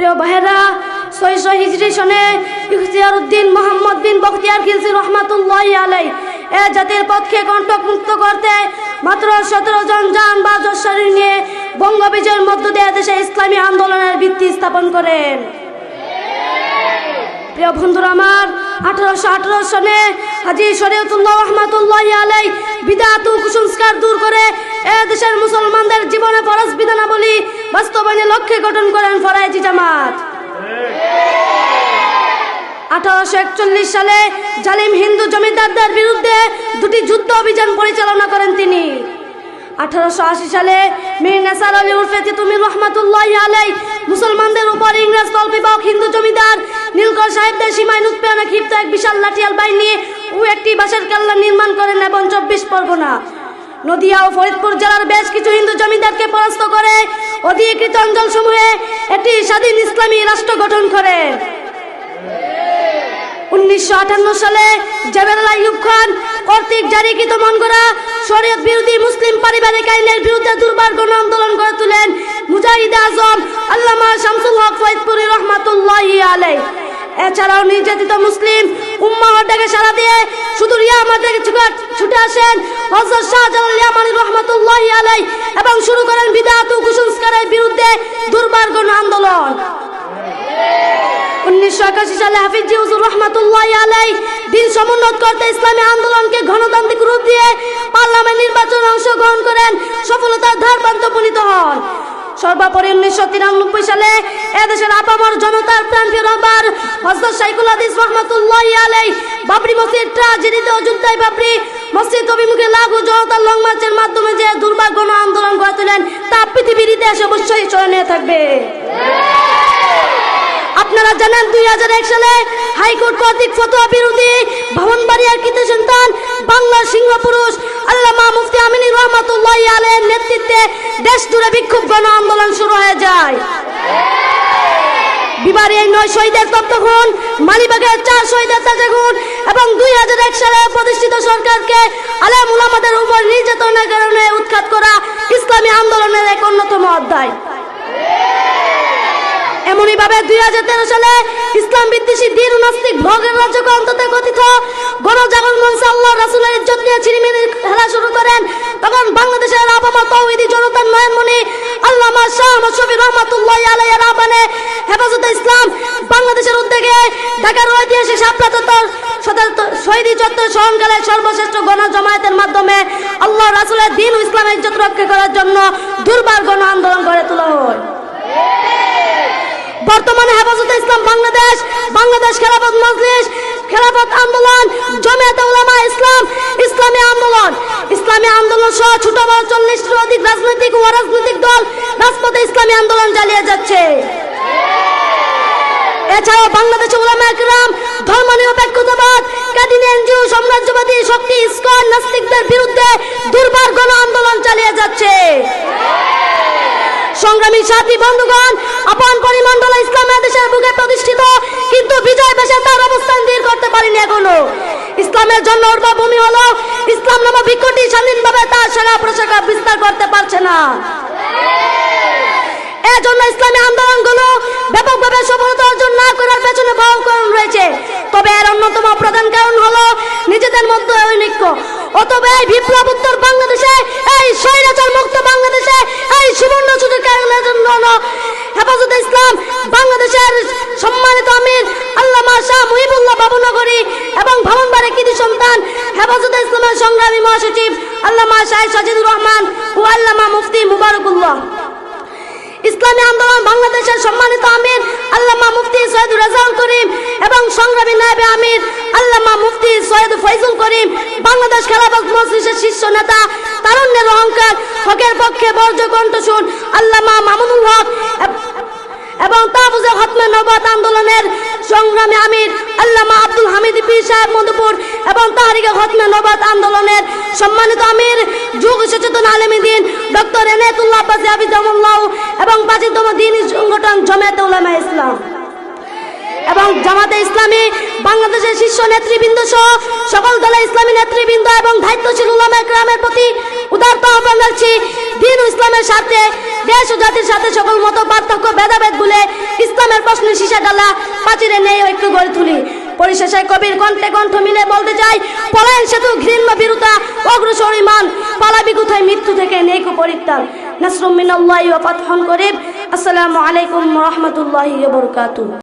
প্রিয় বাহেরা ছয়শো হিজরি সনে ইখতিয়ার উদ্দিন মোহাম্মদ বিন বখতিয়ার খিলসি রহমাতুল্লাহ আলাই এ জাতির পক্ষে কণ্ঠমুক্ত করতে মাত্র সতেরো জন যান বা যশ্বরী নিয়ে বঙ্গবিজয়ের মধ্য দিয়ে দেশে ইসলামী আন্দোলনের ভিত্তি স্থাপন করেন। প্রিয় বন্ধুরা আমার আঠারোশো আঠারো সনে হাজি শরীয়তুল্লাহ রহমাতুল্লাহ আলাই বিদাত কুসংস্কার দূর করে এ দেশের মুসলমানদের জীবনে ফরজ বিধানাবলী বাস্তবায়নের লক্ষ্যে গঠন করেন ফরাইজি জামাত। আঠারোশো একচল্লিশ সালে জালিম হিন্দু জমিদারদের বিরুদ্ধে দুটি যুদ্ধ অভিযান পরিচালনা করেন তিনি। আঠারোশো আশি সালে মীর নেসার আলী উর্ফে তিতুমির রহমাতুল্লাহ আলাই মুসলমানদের উপর ইংরেজ তল্পিবাহক হিন্দু জমিদার নীলকর সাহেবদের সীমায় ক্ষিপ্ত এক বিশাল লাঠিয়াল বাহিনী ও একটি কাল্লা নির্মাণ করেন এবং চব্বিশ পরগনা। নদিয়া ও ফরিদপুর জেলার বেশ কিছু হিন্দু জমিদারকে পরাস্ত করে অধিকৃত অঞ্চল সমূহে একটি স্বাধীন ইসলামী রাষ্ট্র গঠন করে। উনিশশো আটান্ন সালে জবেরুল আইয়ুব খান কর্তৃক জারিকৃত মন করা শরীয়ত বিরোধী মুসলিম পারিবারিক আইনের বিরুদ্ধে দুর্বার গণ আন্দোলন করে তুলেন মুজাহিদ আজম, আল্লামা শামসুল হক ফৈদপুরি রহমাতুল্লাহ আলাই এছাড়াও নির্যাতিত মুসলিম উম্মাহ ডাকে সারা দিয়ে শুধু থেকে ছুটে- ছুটে আসেন হজরত শাহজালাল ইয়ামানি রহমাতুল্লাহ আলাই এবং শুরু করেন বিদাত ও কুসংস্কারের বিরুদ্ধে দুর্বার গণ আন্দোলন। উনিশশো একাশি সালে হাফিজ জিউজুর রহমাতুল্লাহ আলাই দিন সমুন্নত করতে ইসলামী আন্দোলনকে গণতান্ত্রিক রূপ দিয়ে পার্লামেন্ট নির্বাচনে অংশগ্রহণ করেন, সফলতার ধার প্রান্ত উপনীত হন। সর্বোপরি উনিশশো তিরানব্বই সালে এদেশের আপামর জনতার প্রাণপ্রিয় হজরত রহমাতুল্লাহ আলাই বাবরি মসজিদ অযোধ্যায় বাবরি মসজিদ অভিমুখে জনতার লং মার্চের মাধ্যমে যে দুর্ভাগ্য আন্দোলন করে তোলেন, তা পৃথিবীর ইতিহাসে অবশ্যই স্মরণীয় থাকবে। আপনারা জানেন দুই হাজার এক সালে হাইকোর্ট কর্তৃক ফতোয়া বিরোধী ভবনবাড়িয়ার কৃত সন্তান, বাংলার সিংহ পুরুষ দেশ জুড়ে বিক্ষোভ গণ আন্দোলন শুরু হয়ে যায়। এই নয় শহীদের খুন মালিবাগের চার শহীদের তাজা খুন এবং দুই হাজার এক সালে প্রতিষ্ঠিত সরকারকে আলেম উলামাদের উপর নির্যাতনের কারণে উৎখাত করা ইসলামী আন্দোলনের এক অন্যতম অধ্যায়। এমনই ভাবে দুই হাজার তেরো সালে ইসলাম বিদ্বেষী দিন নাস্তিক ভগের রাজ্যকে অন্তত কথিত গণজাগরণ মঞ্চ আল্লাহ রাসুলের ইজ্জত নিয়ে ছিনিমিনি তখন বাংলাদেশের আবামা তৌহিদি জনতার নয়নমণি আল্লামা শাহ রহমাতুল্লাহ ইসলাম বাংলাদেশের উদ্যোগে ঢাকার ঐতিহাসিক শাপলা চত্বর শহীদি চত্বর সর্বশ্রেষ্ঠ মাধ্যমে আল্লাহ রাসুলের দিন ইসলামের ইজ্জত রক্ষা করার জন্য দুর্বার গণ আন্দোলন গড়ে তোলা হয়। বর্তমানে হেফাজতে ইসলাম বাংলাদেশ বাংলাদেশ খেলাফত মজলিস, খেলাফত আন্দোলন, জমিয়ত উলামা ইসলাম, ইসলামী আন্দোলন ইসলামী আন্দোলন সহ ছোট বড় চল্লিশটির অধিক রাজনৈতিক ও অরাজনৈতিক দল রাজপথে ইসলামী আন্দোলন চালিয়ে যাচ্ছে। এছাড়াও বাংলাদেশে উলামা একরাম নিরপেক্ষতাবাদ কাদিন এনজিও, সাম্রাজ্যবাদী শক্তি, ইস্কন নাস্তিকদের বিরুদ্ধে দুর্বার গণ আন্দোলন চালিয়ে যাচ্ছে। সংগ্রামী সাথী বন্ধুগণ, আপন পরিমণ্ডল ইসলামের দেশের বুকে প্রতিষ্ঠিত, কিন্তু বিজয় বেশে তার অবস্থান দূর করতে পারেনি এখনও। ইসলামের জন্য উর্বর ভূমি হলো ইসলাম না। এজন্য ইসলামী আন্দোলনগুলো ব্যাপকভাবে সফলতা অর্জন না করার পেছনে বহু কারণ রয়েছে। তবে এর অন্যতম প্রধান কারণ হলো নিজেদের মধ্যে ঐনিক্য। অতবে এই বিপ্লব উত্তর বাংলাদেশে, এই স্বৈরাচার মুক্ত বাংলাদেশে, এই সুবর্ণ সুযোগ কারণের জন্য হেফাজতে ইসলাম, বাংলাদেশের সম্মানিত আমির আল্লামা শাহ মুহিবুল্লাহ বাবুনগরী এবং ভবনবাড়ি কৃতি সন্তান হেফাজতে ইসলামের সংগ্রামী মহাসচিব আল্লামা শাহ সাজিদুর রহমান। ও আল্লামা মুফতি ইসলামী আন্দোলন বাংলাদেশের সম্মানিত আমির আল্লামা মুফতি সৈয়দ রেজাউল করিম এবং সংগ্রামী নায়েবে আমির আল্লামা মুফতি সৈয়দ ফৈজুল করিম, বাংলাদেশ খেলাফত মজলিসের শীর্ষ নেতা তারুণ্যের অহংকার, হকের পক্ষে বর্জ্য কণ্ঠশুন আল্লামা মামুনুল হক এব- তাহফুজে খতমে নবাত আন্দোলনের সংগ্রামে আমির আল্লামা আব্দুল হামিদ পীর সাহেব মধুপুর এবং তাহারিকে খতমে নবাত আন্দোলনের সম্মানিত আমির যুগ সচেতন আলমী দিন ডক্টর এনায়তুল্লাহ আব্বাসী হাফিজামুল্লাহ এবং প্রাচীনতম দিন সংগঠন জমায়েত উলামা ইসলাম। এবং জামাতে ইসলামী, বাংলাদেশের শীর্ষ নেতৃবৃন্দ সহ সকল দলের ইসলামী নেতৃবৃন্দ এবং দায়িত্বশীল উলামা গ্রামের প্রতি উদারত আহ্বান রাখছি দিন ইসলামের সাথে দেশ ও জাতির সাথে সকল মত পার্থক্য, ভেদাভেদ ভুলে ইসলামের প্রশ্নে সীসা ডালা পাচিরে নেই, ঐক্য গড়ে তুলি। পরিশেষে কবির কণ্ঠে কণ্ঠ মিলে বলতে চাই, পলায়ন সেতু, ঘৃণ্য বিরুতা, অগ্রসর ইমান, পালাবি কোথায় মৃত্যু থেকে নেই পরিত্রাণ। নাসরুম মিনাল্লাহি ওয়া ফাতহুন করিব আসসালামু আলাইকুম ওয়া রাহমাতুল্লাহি ওয়া বারাকাতুহু।